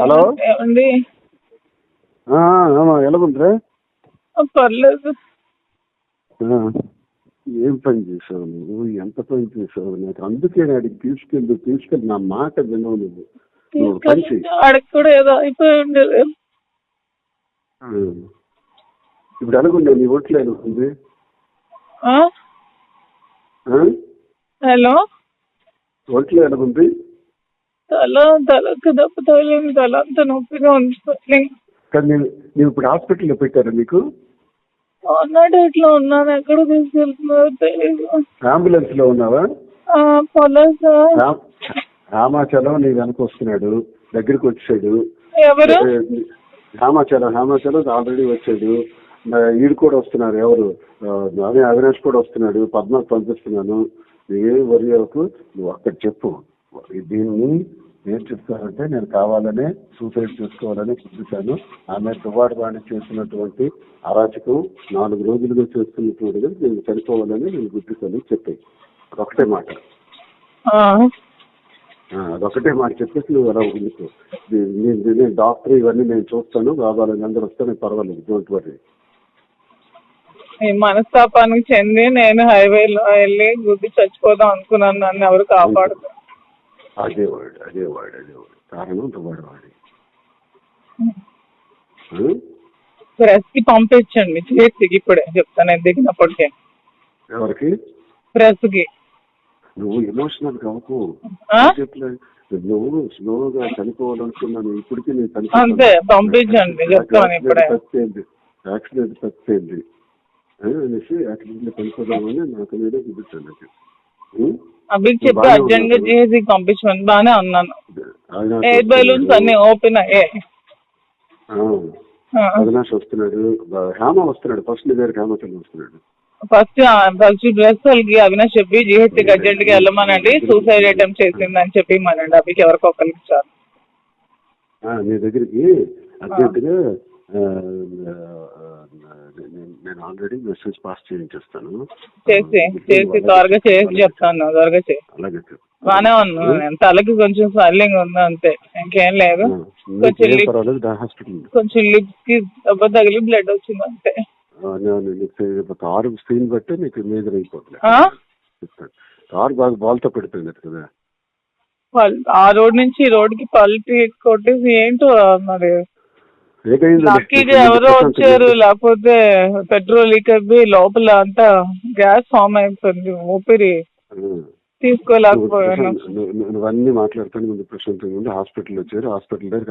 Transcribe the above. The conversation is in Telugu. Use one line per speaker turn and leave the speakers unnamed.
హలో?
ఏమండి?
ఆ, ఆమా, ఎలాగుందిరా?
పర్లేదు.
ఏం పని చేసావు నువ్వు? ఎంత పని చేసావు నాకు? అందుకే అడిగి తీసుకెళ్ళి తీసుకెళ్ళి. నా మాట వినవు నువ్వు.
ఆడికి కూడా ఏదో అయిపోయి ఉండేది.
ఇప్పుడు ఎలాగుండే నీ
ఆ?
ఆ?
హలో?
ఒంట్లో ఎలాగుంది?
తల తలకు దెబ్బ తగిలింది తల అంత నొప్పిగా ఉంది
నేను ఇప్పుడు హాస్పిటల్లో పెట్టారా నీకు
అన్నట్టు ఇట్లా ఉన్నాను ఎక్కడ తీసుకెళ్తున్నారో తెలియదు
అంబులెన్స్లో ఉన్నావా రామాచలం నీ వెనక వస్తున్నాడు దగ్గరికి వచ్చాడు.
ఎవరు?
రామాచలం రామాచలం ఆల్రెడీ వచ్చాడు. ఈడు కూడా వస్తున్నారు ఎవరు? అవినాష్ కూడా వస్తున్నాడు పద్మాకు పంపిస్తున్నాను ఏ వరి అవ్వకు నువ్వు అక్కడ చెప్పు. దీన్ని ఏం చెప్తానంటే నేను కావాలనే సూసైడ్ చేసుకోవాలని చూపించాను ఆమె దువాడు వాణి చేసినటువంటి అరాచకం నాలుగు రోజులుగా చేస్తున్నటువంటి నేను చనిపోవాలని నేను గుర్తిస్తాను చెప్పాయి అదొకటే మాట. అదొకటే మాట చెప్పేసి నువ్వు ఉండుకో. నీ- నీ- నేను డాక్టర్ ఇవన్నీ నేను చూస్తాను. కావాలని అందరూ వస్తే నేను పర్వాలేదు డోంట్ వరీ
మనస్తాపానికి చెంది నేను హైవేలో వెళ్ళి గుద్ది చచ్చిపోదాం అనుకున్నాను. నన్ను ఎవరు కాపాడుతారు
అదే వాడు అదే వాడు అదే వాడు. కారణం దువాడు వాడి ఆ?
ప్రెస్కి పంపించండి. చేతికి ఇప్పుడే చెప్తాను నేను దిగినప్పటికే.
ఎవరికి?
ప్రెస్కి
నువ్వు ఎమోషనల్ కావకు నువ్వు స్లోగా చనిపోవాలనుకున్నాను. ఇప్పటికీ నేను
అంతే, పంపించండి, చెప్తాను ఇప్పుడే.
యాక్సిడెంట్ తప్పింది అనేసి యాక్సిడెంట్ చనిపోదామని నాకు నేనే చూపించాను?
అభికి చెప్పి
అర్జెంట్గా.
చేసి పంపించమని బాగానే ఉన్నాను
ఆయన
ఎయిర్ బెలూన్స్ అన్ని ఓపెన్ అయ్యాయి.
అవినాష్ వస్తున్నాడు. హేమ వస్తున్నాడు. ఫస్ట్ హేమచంద్ర వస్తున్నాడు.
ఫస్ట్ ఫస్ట్ డ్రెస్ వాళ్ళకి అవినాష్ చెప్పి జిహెచ్కి అర్జెంట్గా వెళ్ళమనండి. సూసైడ్ అటెంప్ట్ చేసిందని చెప్పి మనండి అభికి ఎవరికో ఒకరికి
ఆ, నీ దగ్గరికి అర్జెంటుగా ఆ, ఆ, నేను- ఆల్రెడీ మెసేజ్ పాస్ చేయించేస్తాను.
చేసి చేసి త్వరగా చేసి చెప్తాను త్వరగా చేసి
అలాగే చెప్పు.
బాగానే ఉన్నాను నేను తలకి కొంచెం స్వెల్లింగ్ ఉంది అంతే ఇంకేం లేదు. కొంచెం లిప్ కొంచెం లిప్స్కి దెబ్బ తగిలి బ్లడ్ వచ్చింది అంతే.
కారు స్క్రీన్ బట్టి నీకు మేజర్ అయిపోతుంది కారు బాగా బాల్తో పెడిపోయింది కదా.
ఆ రోడ్ నుంచి ఈ రోడ్కి పల్టీ కొట్టేసి ఏంటో మరి? లక్కీగా ఎవరో వచ్చారు లేకపోతే పెట్రోల్ లీక్ అయిపోయి లోపల అంతా గ్యాస్ ఫామ్ అయిపోయింది ఊపిరి తీసుకోలేకపోయాను.
నువ్వు అన్ని మాట్లాడుతాను ముందు ప్రశాంతంగా ఉండి హాస్పిటల్ వచ్చారు. హాస్పిటల్ దగ్గర